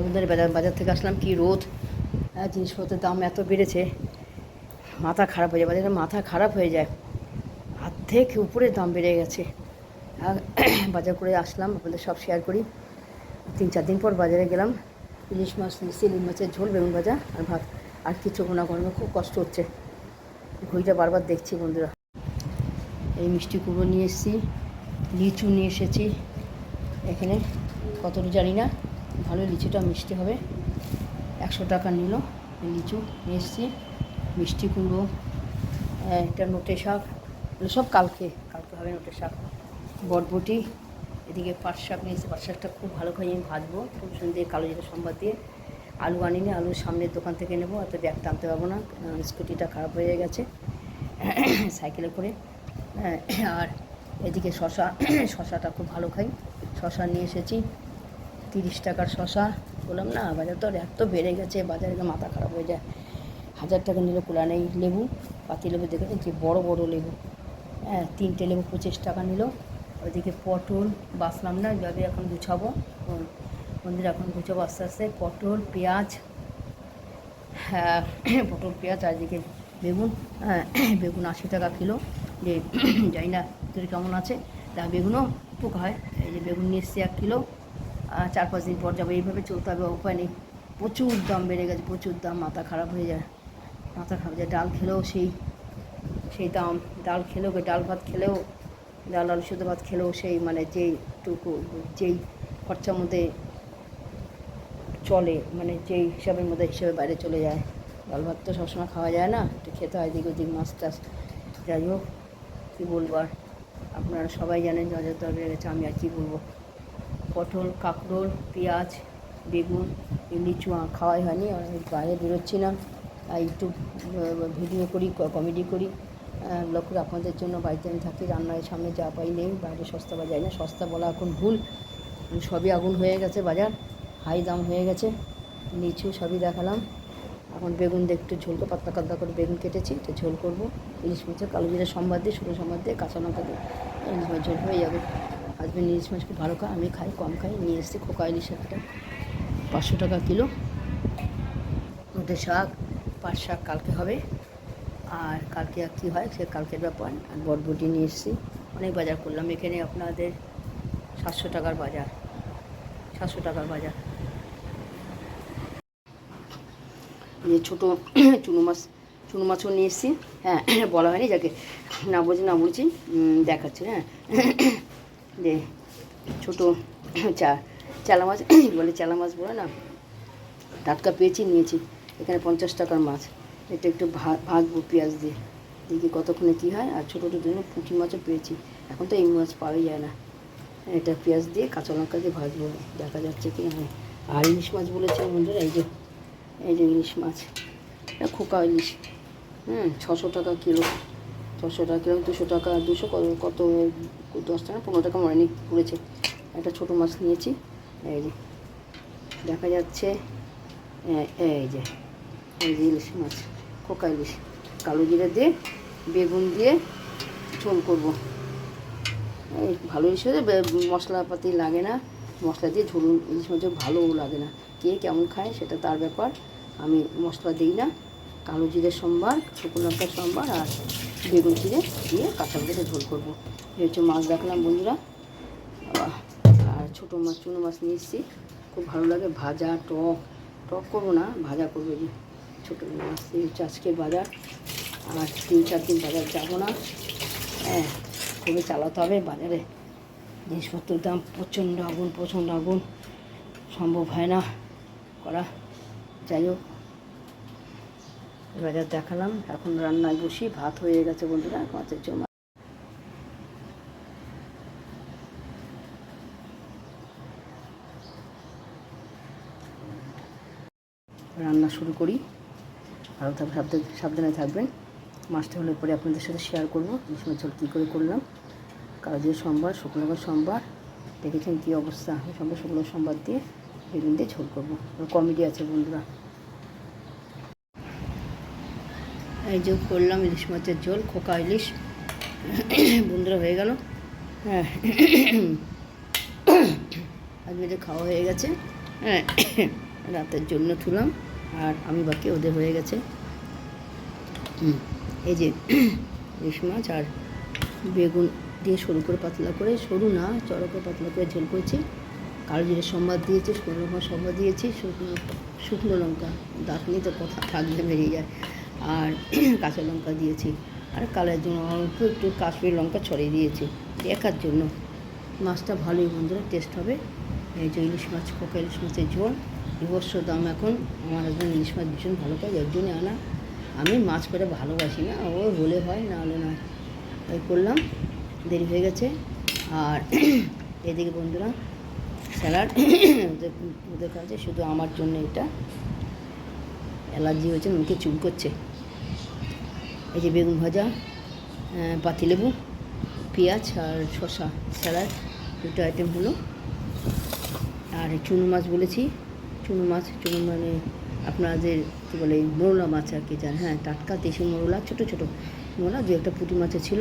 বন্ধুরা বাজার বাজার থেকে আসলাম। কি রোদ। হ্যাঁ জিনিসপত্রের দাম এত বেড়েছে। মাথা খারাপ হয়ে যায়। বাজারে মাথা খারাপ হয়ে যায়। অর্ধেক উপরে দাম বেড়ে গেছে। বাজার করে আসলাম। আপনাদের সব শেয়ার করি। তিন, চার দিন পর বাজারে গেলাম। ইলিশ মাছ ইলিশ মাছের ঝোল, বেগুন ভাজা আর ভাত। আর কিছু না গরমে খুব কষ্ট হচ্ছে। ঘড়িটা বারবার দেখছি বন্ধুরা। এই মিষ্টি কুমড়ো নিয়ে এসেছি। লিচু নিয়ে এসেছি। এখানে কতটা জানি না। ভালো লিচুটা মিষ্টি হবে। একশো টাকা নিল লিচু, নিয়ে এসেছি। মিষ্টি কুমড়ো এটা নোটে শাক সব কালকে কালকে হবে নোটে শাক। বটবটি, এদিকে পাট শাক নিয়েছি পাট শাকটা খুব ভালো করে আমি ভাজবো, খুব সুন্দর কালো জিরা সম্বাদ দিয়ে। আলু আনিনি, আলু সামনের দোকান থেকে নেব অত ব্যাগ টানতে পারব না স্কুটিটা খারাপ হয়ে গেছে। সাইকেলে করে আর এদিকে শশা, শশাটা খুব ভালো খাই। শশা নিয়ে এসেছি। তিরিশ টাকার শশা। বললাম না বাজার তো এত বেড়ে গেছে বাজারে গিয়ে মাথা খারাপ হয়ে যায়। হাজার টাকা নিলে কুলা নেই লেবু পাতি লেবু দেখেছেন যে বড় বড় লেবু। হ্যাঁ তিনটে লেবু পঁচিশ টাকা নিল। ওইদিকে পটল বাসলাম না যাবে এখন গুছাবো। হুম, বন্ধুরা এখন গুছাবো আস্তে আস্তে। পটল পেঁয়াজ হ্যাঁ পটল পেঁয়াজ আর এদিকে বেগুন। হ্যাঁ বেগুন আশি টাকা কিলো। যে জানি না ভিতরে কেমন আছে। তা বেগুনও পোকা হয়। এই যে বেগুন নিয়ে এসছি এক কিলো। চার পাঁচ দিন পর যাব। এইভাবে চলতে হবে, উপায় নেই। প্রচুর দাম বেড়ে গেছে, প্রচুর দাম, মাথা খারাপ হয়ে যায়। মাথা খারাপ যায়। ডাল খেলেও সেই সেই দাম। ডাল খেলেও, ডাল ভাত খেলেও, ডাল, আলু শুধু ভাত খেলেও সেই মানে যেইটুকু, যেই খরচার মধ্যে চলে মানে যেই হিসাবের মধ্যে হিসাবে বাইরে চলে যায়। ডাল ভাত তো সবসময় খাওয়া যায় না। একটু খেতে হয় দিক ওদিক, মাছ টাছ। যাই হোক, কী বলব আর? আপনারা সবাই জানেন, যে অযোধ্যা বেড়ে গেছে, আমি আর কী বলব। পটল, কাঁকরোল, পেঁয়াজ, বেগুন এই লিচু খাওয়াই হয়নি আমি বাইরে বেরোচ্ছি না। একটু ভিডিও করি কমেডি করি। করে আপনাদের জন্য বাড়িতে আমি থাকি রান্নার সামনে যা পাই নেই, বাইরে সস্তা বা যায় না, সস্তা বলা এখন ভুল। সবই আগুন হয়ে গেছে বাজার, হাই দাম হয়ে গেছে লিচু সবই দেখালাম। এখন বেগুন দিয়ে একটু ঝোল পাতলা কাতলা করে বেগুন কেটেছি, একটু ঝোল করব। ইলিশ মাছের কালো জিরা সম্বাদ দিয়ে, শুকনো সম্বাদ দিয়ে, কাঁচা লঙ্কা দিয়ে ইলিশ মাছ ঝোল হয়ে যাবে। হাজবেন্ড ইলিশ মাছ খুব ভালো খায় আমি খাই, কম খাই, নিয়ে এসেছি খোকা ইলিশ একটা। পাঁচশো টাকা কিলো। ওদের শাক, পাট শাক কালকে হবে। আর কালকে আর কী হয়, সে কালকের ব্যাপার। আর বটবটি নিয়ে এসেছি। অনেক বাজার করলাম। এখানে আপনাদের সাতশো টাকার বাজার। সাতশো টাকার বাজার। এই ছোটো চুনো মাছ, চুনো মাছও নিয়ে এসেছি। হ্যাঁ বলা হয়নি, যাকে না বুঝি না বুঝি দেখাচ্ছি হ্যাঁ। যে ছোটো চা চালা মাছ বলে চালা মাছ বলে না, টাটকা পেয়েছি নিয়েছি, এখানে পঞ্চাশ টাকার মাছ, এটা একটু ভা- ভাজবো পেঁয়াজ দিয়ে, দেখি কতক্ষণে কী হয়, আর ছোটো ছোটো জন্য পুঁটি মাছও পেয়েছি, এখন তো এই মাছ পাওয়াই যায় না, এটা পেঁয়াজ দিয়ে কাঁচা লঙ্কা দিয়ে ভাজবো, দেখা যাচ্ছে কি হয়। আর ইলিশ মাছ বলেছে বন্ধুরা, এই যে এই যে ইলিশ মাছ, এটা খোকা ইলিশ, হুম, ছশো টাকা কিলো ছশো টাকা, দুশো টাকা, দুশো কত কত, দশ টাকা, পনেরো টাকা মনে পড়েছে একটা ছোটো মাছ নিয়েছি, এই যে। দেখা যাচ্ছে এই যে এই যে ইলিশ মাছ খোকা ইলিশ। কালো জিরে দিয়ে, বেগুন দিয়ে ঝোল করব। এই ভালো ইলিশ বে- মশলাপাতি লাগে না। মশলা দিয়ে ঝোল, ইলিশ মাছ ভালোও লাগে না। কে কেমন খায় সেটা তার ব্যাপার। আমি মশলা দিই না। কালো জিরের সম্বার শুকনো লঙ্কার সম্বার আর বেগুন চিড়ে দিয়ে কাঁচা লঙ্কা ঝোল করব। এই হচ্ছে মাছ দেখলাম বন্ধুরা। আর ছোটো মাছ, চুনো মাছ নিয়ে এসেছি। খুব ভালো লাগে, ভাজা টক। টক করব না, ভাজা করব যে ছোটো মাছ। এই হচ্ছে আজকের বাজার। আর তিন চার দিন বাজার যাব না। হ্যাঁ খুবই চালাতে হবে বাজারে। জিনিসপত্রের দাম প্রচণ্ড আগুন প্রচণ্ড আগুন। সম্ভব হয় না করা। যাই হোক বাজার দেখালাম। এখন রান্নায় বসি, ভাত হয়ে গেছে বন্ধুরা, মাছের জন্য রান্না শুরু করি। ভালো থাকবে সাবধানে সাবধানে থাকবেন। মাছটা হলে পরে আপনাদের সাথে শেয়ার করব মাছ ঝোল কী করে করলাম। কালো দিয়ে সোমবার লঙ্কার সোমবার। দেখেছেন কী অবস্থা? সোমবার শুকনো সোমবার দিয়ে বেগুন দিয়ে ঝোল করব। কমেডি আছে বন্ধুরা। এই যে করলাম ইলিশ মাছের ঝোল, খোকা ইলিশ। বন্ধুরা হয়ে গেল। হ্যাঁ। আজকে খাওয়া হয়ে গেছে। হ্যাঁ। রাতের জন্য তুলাম, আর আমি বাকি ওদের হয়ে গেছে। এই যে ইলিশ মাছ আর বেগুন দিয়ে সরু করে পাতলা করে, সরু না, চড়া করে পাতলা করে ঝোল করেছি। কালো জিরে সম্বাদ দিয়েছি, শুকনো লঙ্কা সম্বাদ দিয়েছি, শুকনো শুকনো লঙ্কা দাঁতনি তো কথা থাকলে বেরিয়ে যায়। আর কাঁচা লঙ্কা দিয়েছি। আর কালার জন্য অল্প একটু কাশ্মীর লঙ্কা ছড়িয়ে দিয়েছি। একার জন্য। মাছটা ভালোই বন্ধুরা টেস্ট হবে। এই যে ইলিশ মাছ, কোকা ইলিশ মাছের ঝোল। বিভৎস দাম এখন আমার হাজব্যান্ড ইলিশ মাছ ভীষণ ভালো পাই এর জন্যে আনা আমি মাছ করে ভালোবাসি না, ও হলে হয়, না হলে নয়। তাই করলাম, দেরি হয়ে গেছে। আর এদিকে বন্ধুরা, স্যালাড ওদের ওদের কাছে শুধু আমার জন্য এটা। অ্যালার্জি হয়েছে মুখে চুল করছে। এই যে বেগুন ভাজা পাতিলেবু পেঁয়াজ আর শসা স্যালাড, দুটো আইটেম হলো। আর চুনো মাছ বলেছি। চুনো মাছ, চুনো মানে আপনাদের কী বলে মোরলা মাছ আর কি জান হ্যাঁ টাটকা দেশি মোরলা, ছোটো ছোটো মোরলা, দু একটা পুঁটি মাছও ছিল,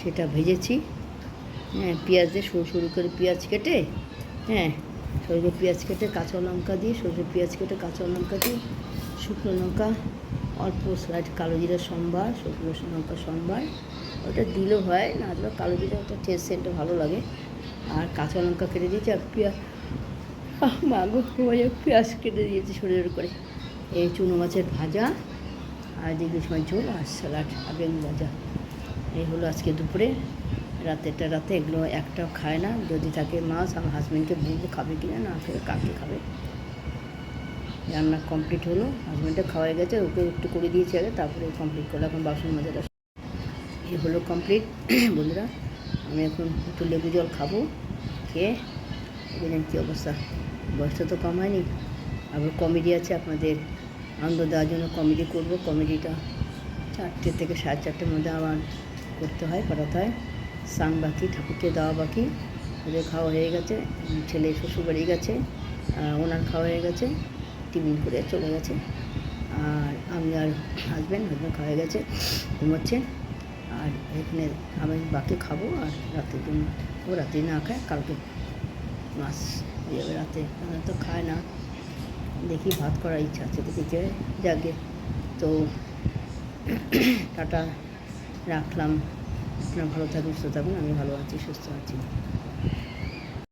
সেটা ভেজেছি। হ্যাঁ পেঁয়াজ দিয়ে সরু সরু করে পেঁয়াজ কেটে হ্যাঁ সরু করে পেঁয়াজ কেটে কাঁচা লঙ্কা দিয়ে সরু পেঁয়াজ কেটে কাঁচা লঙ্কা দিয়ে, শুকনো লঙ্কা, অল্প স্লাইড কালো জিরা সম্বার, শুকনো লঙ্কা সম্বার। ওটা দিলেও হয়, না দিলেও কালো জিরা ওটা টেস্ট সেন্টটা ভালো লাগে। আর কাঁচা লঙ্কা কেটে দিয়েছি, আর পেঁয়াজ মাগো পেঁয়াজ কেটে দিয়েছি সরু করে এই চুনো মাছের ভাজা, আর দিকে সময় ঝোল আর স্যালাড বেগুন ভাজা। এই হলো আজকে দুপুরে। রাতেরটা রাতে এগুলো একটাও খায় না। যদি থাকে মাছ, আমার হাজব্যান্ডকে বলব, খাবে কি না? খেলে কাকে খাবে? রান্না কমপ্লিট হলো। হাজব্যান্ডটা খাওয়াই গেছে, ওকে একটু করে দিয়েছি আগে, তারপরে কমপ্লিট করল। এখন বাসন মাজাটা এই হলো কমপ্লিট বন্ধুরা, আমি এখন একটু লেবু জল খাব, খেয়ে দেখেন কী অবস্থা। বয়সটা তো কম হয়নি। আবার কমেডি আছে আপনাদের। আনন্দ দেওয়ার জন্য কমেডি করব। কমেডিটা চারটে থেকে সাড়ে চারটের মধ্যে আবার করতে হয়, করাতে হয়। সাং বাকি, ঠাকুরকে দেওয়া বাকি। ওদের খাওয়া হয়ে গেছে, ছেলে শ্বশুর বাড়ি গেছে ওনার খাওয়া হয়ে গেছে, টিফিন করে চলে গেছে। আর আমি আর হাজব্যান্ড হাজব্যান্ড খাওয়া হয়ে গেছে, ঘুমোচ্ছে। আর এখানে আমি বাকি খাব আর রাতের জন্য ও রাতে না খায়, কালকে মাছ যাবে রাতে। তো খায় না। দেখি ভাত করার ইচ্ছা আছে দেখি যে যাকে। তো টাটা, রাখলাম। আপনারা ভালো থাকুন সুস্থ থাকুন আমি ভালো আছি সুস্থ আছি।